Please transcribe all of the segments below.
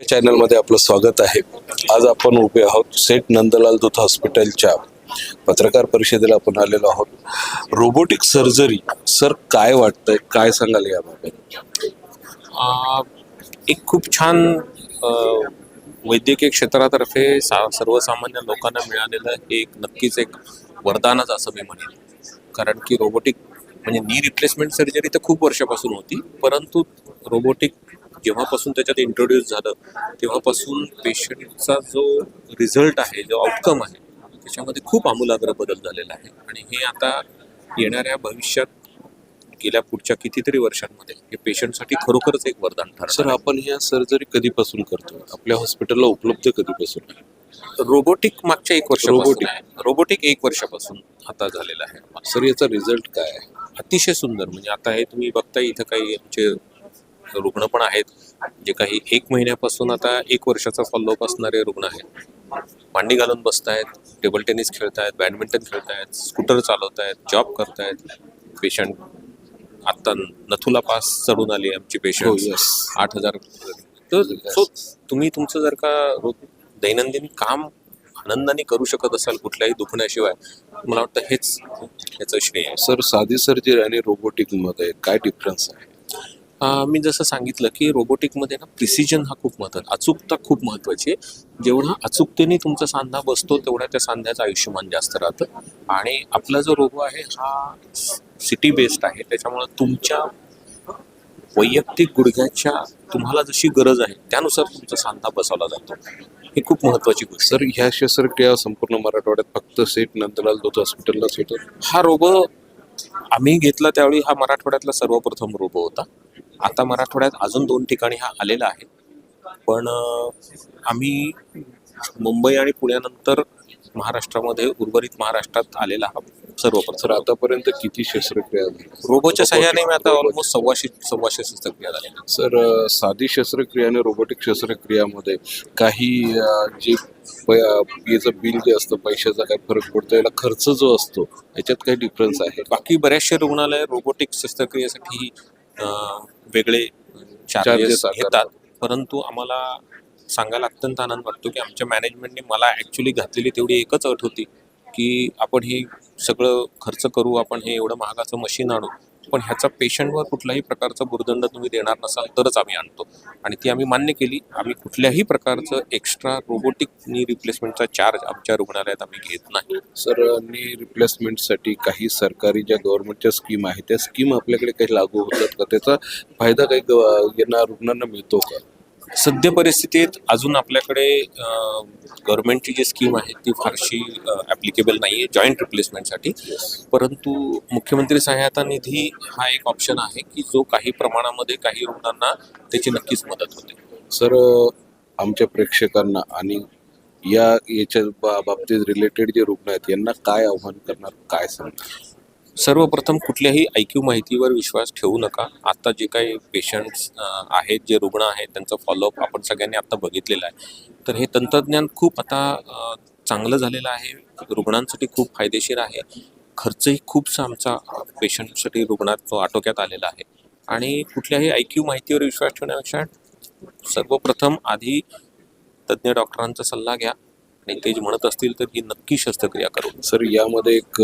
चॅनलमध्ये आपलं स्वागत आहे. आज आपण उभे आहोत सेठ नंदलाल दूत हॉस्पिटलच्या पत्रकार परिषदेला आपण आलेलो आहोत. रोबोटिक सर्जरी सर काय वाटतंय? काय सांगाल याबाबत? एक खूप छान वैद्यकीय क्षेत्रातर्फे सा सर्वसामान्य लोकांना मिळालेलं हे एक नक्कीच एक वरदानच असं मी म्हणेन. कारण की रोबोटिक म्हणजे नी रिप्लेसमेंट सर्जरी तर खूप वर्षापासून होती परंतु रोबोटिक जेव्हापासून त्याच्यात इंट्रोड्यूस झालं तेव्हापासून पेशंटचा जो रिझल्ट आहे जो आउटकम आहे त्याच्यामध्ये खूप आमूलाग्र बदल झालेला आहे. आणि हे आता येणाऱ्या भविष्यात गेल्या पुढच्या कितीतरी वर्षांमध्ये हे पेशंटसाठी खरोखरच एक वरदान सर ठरणार आपण ह्या सर्जरी कधीपासून करतो आपल्या हॉस्पिटलला उपलब्ध कधीपासून रोबोटिक मागच्या एक वर्षापासून रोबोटिक. रोबोटिक एक वर्षापासून आता झालेला आहे. सर याचा रिझल्ट काय आहे? अतिशय सुंदर. म्हणजे आता हे तुम्ही बघता इथं काही आमचे रुग्ण पण आहेत. जे काही एक महिन्यापासून आता एक वर्षाचा फॉलोअप असणारे रुग्ण आहेत. मांडी घालून बसतायत टेबल टेनिस खेळतायत बॅडमिंटन खेळतायत स्कूटर चालवतायत जॉब करतायत. पेशंट आत्ता नथुला पास चढून आली आमची हो पेशंट यस आठ हजार. तर सो तुम्ही तुमचं जर का दैनंदिन काम आनंदाने करू शकत असाल कुठल्याही दुखण्याशिवाय मला वाटतं हेच याचं श्रेय सर साधी सर्जरी आणि रोबोटिकमध्ये काय डिफरन्स आहे? मी जसं सांगितलं की रोबोटिकमध्ये ना प्रिसिजन हा खूप महत्त्वाचा अचूकता खूप महत्त्वाची आहे. जेवढा अचूकतेने तुमचा सांधा बसतो तेवढा त्या सांध्याचं आयुष्यमान जास्त राहतं. आणि आपला जो रोबो आहे हा सिटी बेस्ड आहे. त्याच्यामुळं तुमच्या वैयक्तिक गुडघ्याच्या तुम्हाला जशी गरज आहे त्यानुसार तुमचा सांधा बसवला जातो. ही खूप महत्त्वाची गोष्ट. सर ह्या शस्त्रक्रिया संपूर्ण मराठवाड्यात फक्त सेठ नंदलाल दूत हॉस्पिटललाच होतं? हा रोबो आम्ही घेतला त्यावेळी हा मराठवाड्यातला सर्वप्रथम रोबो होता. आता मराठवाड्यात अजून दोन ठिकाणी हा आलेला आहे. पण आम्ही मुंबई आणि पुण्यानंतर महाराष्ट्रामध्ये उर्वरित महाराष्ट्रात आलेला हा सर सर्वप्रथम आतापर्यंत किती शस्त्रक्रिया झाल्या? रोबोच्या सहाय्याने मी आता ऑलमोस्ट सव्वाशे सव्वाशे शस्त्रक्रिया झाल्या. सर अ, साधी शस्त्रक्रिया आणि रोबोटिक शस्त्रक्रियामध्ये काही अ, जे प- याचं बिल जे असतं पैशाचा काय फरक पडतो याला खर्च जो असतो याच्यात काही डिफरन्स आहे? बाकी बऱ्याचशे रुग्णालय रोबोटिक शस्त्रक्रियेसाठी अं, वेगळे चार्जेस. घेतात परंतु आम्हाला सांगायला अत्यंत आनंद वाटतो की आमच्या मॅनेजमेंटने मला ॲक्च्युली घातलेली तेवढी एकच अट होती की आपण हे सगळं खर्च करू आपण हे एवढं महागाचं मशीन आणू पण ह्याचा पेशंटवर कुठल्याही प्रकारचा बुरदंड तुम्ही देणार नसाल तरच आम्ही आणतो. आणि ती आम्ही मान्य केली. आम्ही कुठल्याही प्रकारचं एक्स्ट्रा रोबोटिक नी रिप्लेसमेंटचा चार्ज आमच्या रुग्णालयात आम्ही घेत नाही. सर नी रिप्लेसमेंटसाठी काही सरकारी ज्या गव्हर्नमेंटच्या स्कीम आहेत त्या स्कीम आपल्याकडे काही लागू होतात का? त्याचा फायदा काही यांना रुग्णांना मिळतो का? सद्य परिस्थितीत अजून आपल्याकडे गव्हर्नमेंटची जी स्कीम आहे ती फारशी ॲप्लिकेबल नाही आहे जॉईंट रिप्लेसमेंटसाठी परंतु मुख्यमंत्री सहायता निधी हा एक ऑप्शन आहे की जो काही प्रमाणामध्ये काही रुग्णांना त्याची नक्कीच मदत होते. सर आमच्या प्रेक्षकांना आणि या याच्या बा- बाबतीत रिलेटेड जे रुग्ण आहेत यांना काय आव्हान करणार काय सांगणार? सर्वप्रथम कुठल्याही ऐक्यू माहितीवर विश्वास ठेवू नका. आत्ता जे काही पेशंट्स आहेत जे रुग्ण आहेत त्यांचं फॉलोअप आपण सगळ्यांनी आत्ता बघितलेलं आहे. तर हे तंत्रज्ञान खूप आता चांगलं झालेलं आहे. रुग्णांसाठी खूप फायदेशीर आहे. खर्चही खूपसा आमचा पेशंटसाठी रुग्णात तो आटोक्यात आलेला आहे. आणि कुठल्याही ऐक्यू माहितीवर विश्वास ठेवण्यापेक्षा सर्वप्रथम आधी तज्ज्ञ डॉक्टरांचा सल्ला घ्या. आणि ते जे म्हणत असतील तर ही नक्की शस्त्रक्रिया करू. सर यामध्ये एक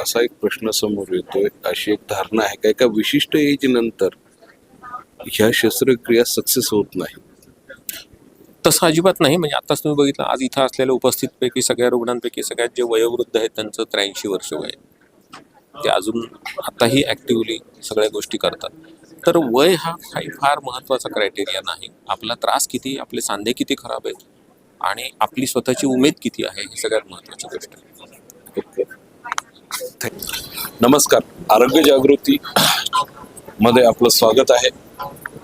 असा एक प्रश्न समोर येतोय अशी एक धारणा आहे का? एका विशिष्ट एज नंतर ह्या शस्त्रक्रिया सक्सेस होत नाही. तसं अजिबात नाही. म्हणजे आताच तुम्ही बघितलं आज इथं असलेल्या उपस्थितपैकी सगळ्या रुग्णांपैकी सगळ्यात जे वयोवृद्ध आहेत त्यांचं त्र्याऐंशी वर्ष वय आहे. ते अजून आताही ॲक्टिव्हली सगळ्या गोष्टी करतात. तर वय हा काही फार महत्त्वाचा क्रायटेरिया नाही. आपला त्रास किती आपले सांधे किती खराब आहेत आणि आपली स्वतःची उमेद किती आहे ही सगळ्यात महत्त्वाची गोष्ट आहे. नमस्कार. आरोग्य जागृती मध्ये आपलं स्वागत आहे.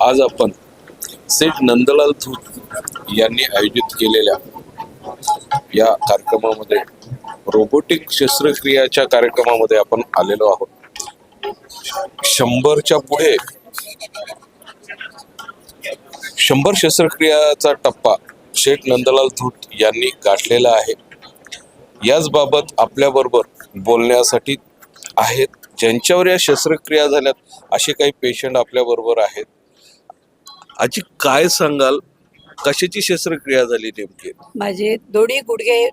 आज आपण सेठ नंदलाल धूत यांनी आयोजित केलेल्या या कार्यक्रमामध्ये रोबोटिक शस्त्रक्रियाच्या कार्यक्रमामध्ये आपण आलेलो आहोत. शंभरच्या पुढे शंभर शस्त्रक्रियाचा टप्पा शेठ नंदलाल धूत यांनी गाठलेला आहे. याच बाबत आपल्याबरोबर बोलण्यासाठी आहेत. ज्यांच्यावर या शस्त्रक्रिया झाल्यात असे काही पेशंट आपल्याबरोबर आहेत. आजी काय सांगाल? कशाची शस्त्रक्रिया झाली नेमकी? माझे दोन्ही गुडघे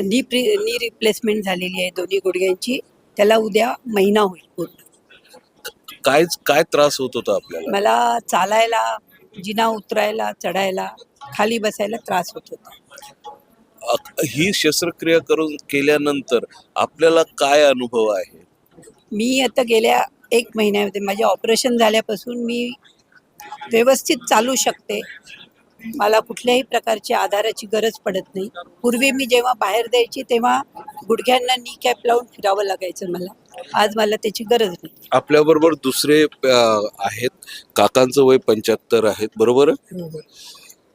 नी प्री नी रिप्लेसमेंट झालेली आहे दोन्ही गुडघ्यांची. त्याला उद्या महिना होईल पूर्ण. काय काय त्रास होत होता आपल्याला? मला चालायला जिना उतरायला चढायला खाली बसायला त्रास होत होता. ही शस्त्रक्रिया करून केल्यानंतर आपल्याला काय अनुभव आहे? मी आता गेल्या एक महिन्यामध्ये माझे ऑपरेशन झाल्यापासून मी व्यवस्थित चालू शकते. मला कुठल्याही प्रकारची आधाराची गरज पडत नाही. पूर्वी मी जेव्हा बाहेर द्यायची तेव्हा गुडघ्यांना नी कॅप लावून फिरावं लागायचं मला. आज मला त्याची गरज नाही. आपल्याबरोबर दुसरे अ, आहेत. काकांचं वय पंच्याहत्तर आहेत. बरोबर.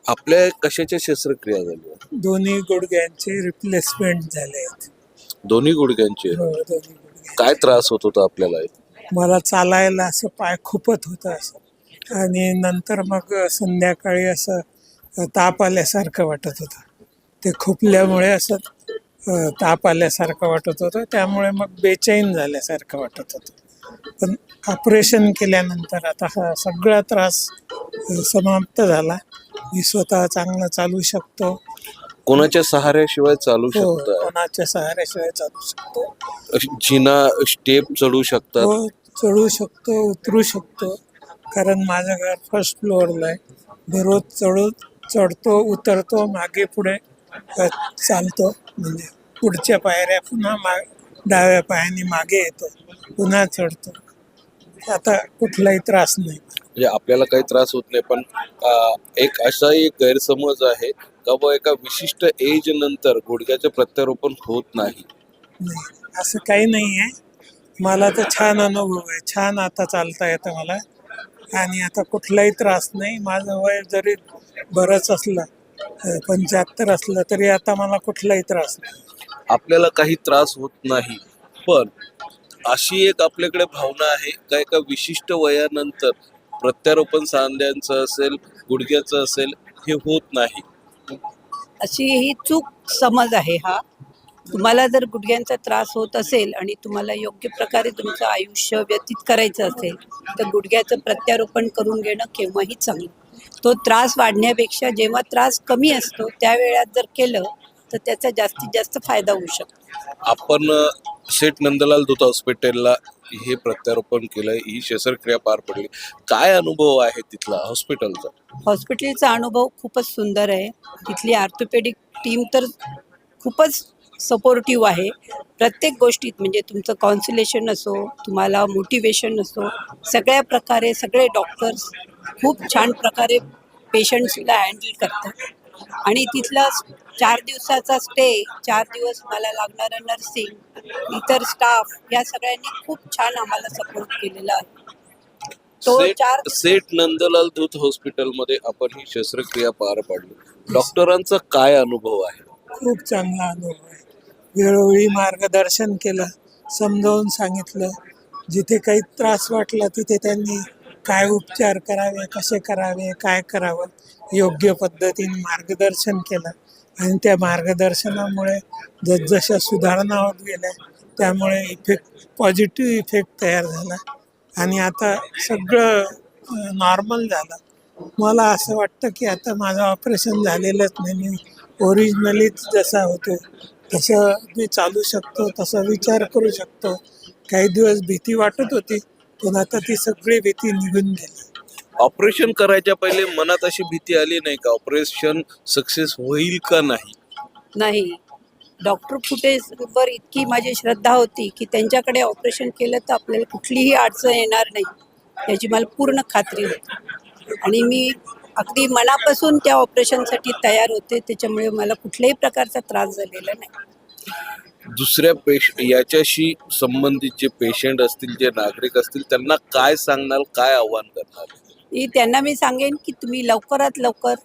आपल्या कशाच्या शस्त्रक्रिया झाल्या दोन्ही गुडघ्यांचे रिप्लेसमेंट झाले आहेत. दोन्ही गुडघ्यांचे? हो, दोन्ही गुडघे काय त्रास होत होता आपल्याला? मला चालायला असं पाय खुपत होतं असं. आणि नंतर मग संध्याकाळी असं ताप आल्यासारखं वाटत होतं. ते खुपल्यामुळे असं अ, ताप आल्यासारखं वाटत होतं. त्यामुळे मग बेचैन झाल्यासारखं वाटत होतं. पण ऑपरेशन केल्यानंतर आता हा सगळा त्रास अ, समाप्त झाला. मी स्वतः चांगलं चालू शकतो. कोणाच्या सहाऱ्याशिवाय चालू हो, शकता? कोणाच्या सहाऱ्याशिवाय चालू शकतो. जिना स्टेप चढू शकतात? हो चढू शकतो उतरू शकतो. कारण माझं घर फर्स्ट फ्लोअरला आहे. दररोज चढू चढतो उतरतो मागे पुढे अ, चालतो. म्हणजे पुढच्या पायऱ्या पुन्हा मा डाव्या पायाने मागे येतो. पुन्हा चढतो. आता कुठलाही त्रास नाही. म्हणजे आपल्याला काही त्रास होत नाही पण एक असाही एक गैरसमज आहे का बुवा एका विशिष्ट एज नंतर गुडघ्याचे प्रत्यारोपण होत नाही? नाही असं काही नाही आहे. मला तर छान अनुभव आहे. छान आता चालता येतं मला. आणि आता कुठलाही त्रास नाही. माझं वय जरी बरंच असलं पंच्याहत्तर असलं तरी आता मला कुठलाही त्रास नाही. आपल्याला काही त्रास होत नाही. पण अशी एक आपल्याकडे भावना आहे का एका विशिष्ट वयानंतर प्रत्यारोपण सांध्यांचं असेल गुडघ्याचं असेल हे होत नाही. अशी ही चूक समज आहे हा. तुम्हाला जर गुडघ्यांचा त्रास होत असेल आणि तुम्हाला योग्य प्रकारे तुमचं आयुष्य व्यतीत करायचं असेल तर गुडघ्याचं प्रत्यारोपण करून घेणं केव्हाही चांगलं. तो त्रास वाढण्यापेक्षा जेव्हा त्रास कमी असतो त्या वेळात जर केलं तर त्याचा जास्तीत जास्त फायदा होऊ शकतो. आपण सेठ नंदलाल दूत हॉस्पिटलला हे प्रत्यारोपण केलं ही शस्त्रक्रिया पार पडली. काय अनुभव आहे तिथला हॉस्पिटलचा? हॉस्पिटलचा अनुभव खूपच सुंदर आहे. तिथली ऑर्थोपेडिक टीम तर खूपच सपोर्टिव्ह आहे. प्रत्येक गोष्टीत म्हणजे तुमचं कॉन्सिलेशन असो तुम्हाला मोटिवेशन असो सगळ्या प्रकारे सगळे डॉक्टर्स खूप छान प्रकारे पेशंट्सला हँडल करतात. आणि तिथला चार दिवसाचा स्टे चार दिवस मला लागणारं नर्सिंग इतर स्टाफ या सगळ्यांनी खूप छान आम्हाला सपोर्ट केलेला आहे. तो सेठ चार सेठ नंदलाल दूत हॉस्पिटलमध्ये आपण ही शस्त्रक्रिया पार पाडली. डॉक्टरांचा काय अनुभव आहे? खूप चांगला अनुभव आहे. वेळोवेळी मार्गदर्शन केलं समजावून सांगितलं. जिथे काही त्रास वाटला तिथे त्यांनी काय उपचार करावे कसे करावे काय करावं योग्य पद्धतीने मार्गदर्शन केलं. आणि त्या मार्गदर्शनामुळे जसजशा सुधारणा होत गेल्या त्यामुळे इफेक्ट पॉझिटिव्ह इफेक्ट तयार झाला. आणि आता सगळं नॉर्मल झालं. मला असं वाटतं की आता माझं ऑपरेशन झालेलंच नाही. मी ओरिजिनलीच जसा होतो तसं मी चालू शकतो तसा विचार करू शकतो. काही दिवस भीती वाटत होती पण आता ती सगळी भीती निघून गेली. ऑपरेशन करायच्या पहिले मनात अशी भीती आली नाही का ऑपरेशन सक्सेस होईल का नाही? नाही. डॉक्टर फुटेजवर इतकी माझी श्रद्धा होती की त्यांच्याकडे ऑपरेशन केलं तर आपल्याला कुठलीही अडचण येणार नाही याची मला पूर्ण खात्री होती. आणि मी अगदी मनापासून त्या ऑपरेशनसाठी तयार होते त्याच्यामुळे मला कुठल्याही प्रकारचा त्रास झालेला नाही. दुसऱ्या पेश याच्याशी संबंधित जे पेशंट असतील जे नागरिक असतील त्यांना काय सांगणार काय आव्हान करणार? त्यांना मी सांगेन की तुम्ही लवकरात लवकर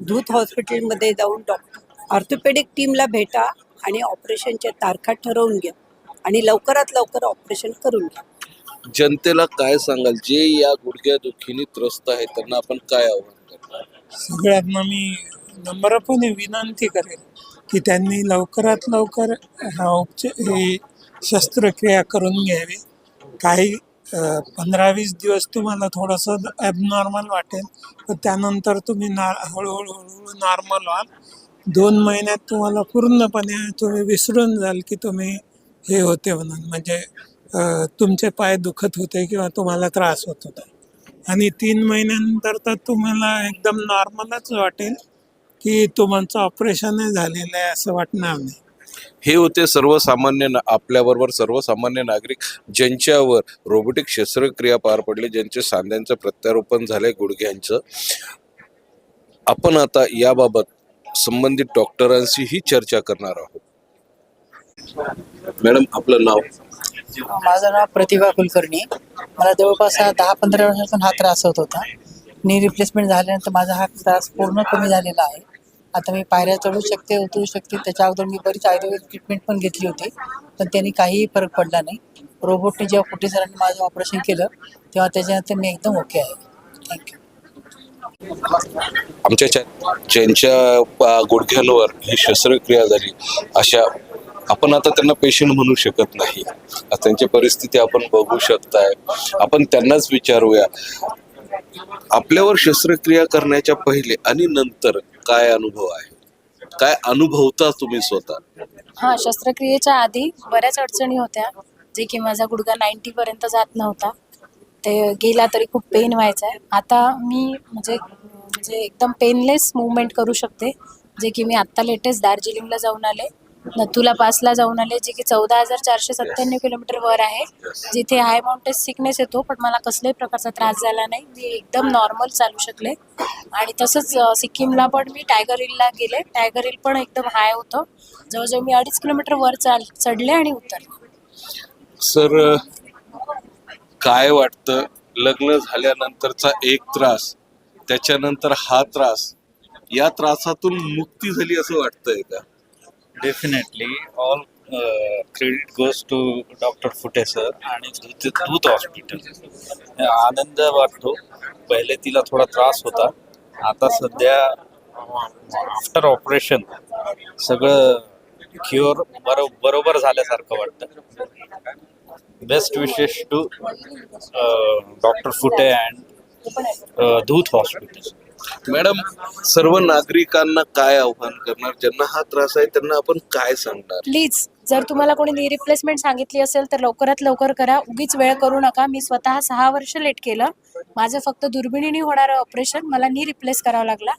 धूत हॉस्पिटलमध्ये जाऊन डॉक्टर ऑर्थोपेडिक टीमला भेटा आणि ऑपरेशनच्या तारखा ठरवून घ्या आणि लवकरात लवकर ऑपरेशन करून घ्या. जनतेला काय सांगाल? जे या गुडघ्या दुखीने त्रस्त आहेत त्यांना आपण काय आव्हान करणार? सगळ्यांना मी नम्रपणे विनंती करेन की त्यांनी लवकरात लवकर हा उपचार हे शस्त्रक्रिया करून घ्यावी. काही पंधरा वीस दिवस तुम्हाला थोडंसं ॲबनॉर्मल वाटेल. तर त्यानंतर तुम्ही ना हळूहळू हळूहळू नॉर्मल व्हाल दोन महिन्यात तुम्हाला पूर्णपणे तुम्ही विसरून जाल की तुम्ही हे होते म्हणून. म्हणजे तुमचे पाय दुखत होते किंवा तुम्हाला त्रास होत होता. आणि तीन महिन्यानंतर तर तुम्हाला एकदम नॉर्मलच वाटेल की तुमचं ऑपरेशनही झालेलं आहे असं वाटणार नाही. हे होते सर्वसामान्य ना- आपल्याबरोबर सर्वसामान्य नागरिक ज्यांच्यावर रोबोटिक शस्त्रक्रिया पार पडली ज्यांचे सांध्यांचं प्रत्यारोपण झालंय गुडघ्यांचं. आपण आता याबाबत संबंधित डॉक्टरांशीही चर्चा करणार आहोत. मॅडम आपलं नाव? माझं नाव प्रतिभा कुलकर्णी. मला जवळपास दहा पंधरा वर्षापासून हा त्रास होत होता. नी रिप्लेसमेंट झाल्यानंतर माझा हा त्रास पूर्ण कमी झालेला आहे. आता मी पायऱ्या चढू शकते उतरू शकते. त्याच्या अगोदर मी बरीच आयुर्वेदिक ट्रीटमेंट पण घेतली होती पण त्यांनी काहीही फरक पडला नाही. रोबोटने जेव्हा कुठे सरांनी माझं ऑपरेशन केलं तेव्हा त्याच्यानंतर मी एकदम ओके आहे. थँक्यू आमच्या ज्यांच्या गुडघ्यांवर ही शस्त्रक्रिया झाली अशा आपण आता त्यांना पेशंट म्हणू शकत नाही. त्यांची परिस्थिती आपण बघू शकताय. आपण त्यांनाच विचारूया. आपल्यावर शस्त्रक्रिया करण्याच्या पहिले आणि नंतर काय अनुभव आहे? काय अनुभवता तुम्ही स्वतः? हा शस्त्रक्रियेच्या आधी बऱ्याच अडचणी होत्या जे की माझा गुडघा नाईन्टी पर्यंत जात नव्हता. ते गेला तरी खूप पेन व्हायचा आहे. आता मी म्हणजे म्हणजे एकदम पेनलेस मुवमेंट करू शकते जे की मी आत्ता लेटेस्ट दार्जिलिंगला जाऊन आले. नथुला पासला जाऊन आले जे की चौदा हजार चारशे सत्त्याण्णव किलोमीटर वर आहे. जिथे हाय माउंटेन सिकनेस येतो पण मला कसल्याही प्रकारचा त्रास झाला नाही. मी एकदम नॉर्मल चालू शकले. आणि तसंच सिक्कीमला पण मी टायगर हिलला गेले. टायगर हिल पण एकदम हाय होतं. जवळजवळ मी अडीच किलोमीटर वर चाल चढले आणि उतरले. सर काय वाटतं? लग्न झाल्यानंतरचा एक त्रास त्याच्यानंतर हा त्रास या त्रासातून मुक्ती झाली असं वाटतंय का? Definitely all credit goes to doctor Phute sir आणि दूध हॉस्पिटल आनंद वाटतो. पहिले तिला थोडा त्रास होता. आता सध्या आफ्टर ऑपरेशन सगळं क्युअर बरो बरोबर झाल्यासारखं वाटतं. बेस्ट विशेष to doctor Phute and Doodh hospital madam सर्व नागरिकांना काय आव्हान करणार? ज्यांना हा त्रास आहे त्यांना आपण काय सांगणार? प्लीज जर तुम्हाला कोणी नी रिप्लेसमेंट सांगितली असेल तर लवकरात लवकर करा. उगीच वेळ करू नका. मी स्वतः सहा वर्ष लेट केलं. माझं फक्त दुर्बिणीने होणारं ऑपरेशन मला नी रिप्लेस करावं लागला.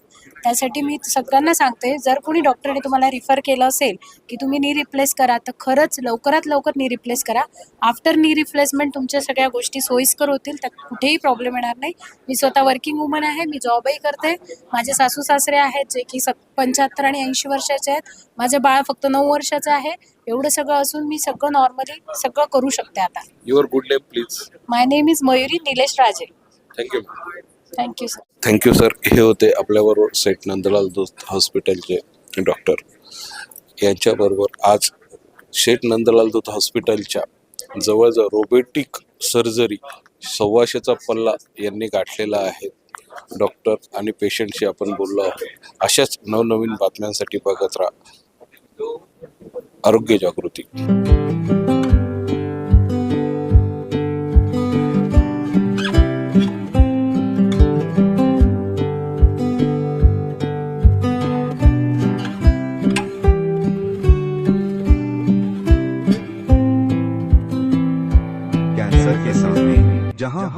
त्यासाठी मी सगळ्यांना सांगते जर कोणी डॉक्टरने तुम्हाला रिफर केलं असेल की तुम्ही नी रिप्लेस करा तर खरंच लवकरात लवकर नी रिप्लेस करा. आफ्टर नी रिप्लेसमेंट तुमच्या सगळ्या गोष्टी सोयीस्कर होतील त्यात कुठेही प्रॉब्लेम येणार नाही. मी स्वतः वर्किंग वुमन आहे मी जॉबही करते. माझे सासू सासरे आहेत जे की स पंच्याहत्तर आणि ऐंशी वर्षाचे आहेत. माझं बाळ फक्त नऊ वर्षाचं आहे. एवढं सगळं असून मी सगळं नॉर्मली सगळं करू शकते आता. Your good name please my name is Mayuri Nilesh Raje thank you thank you sir thank you sir हे होते आपल्याबरोबर सेट नंदलाल दोस्त हॉस्पिटलचे डॉक्टर यांच्याबरोबर आज शेठ नंदलाल दूत हॉस्पिटलच्या जवळजवळ रोबोटिक सर्जरी सव्वाशेचा पल्ला यांनी गाठलेला आहे. डॉक्टर आणि पेशंटशी आपण बोललो आहोत. अशाच नवनवीन बातम्यांसाठी बघत राहा. आरोग्य जागृती.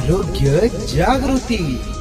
आरोग्य जागृती.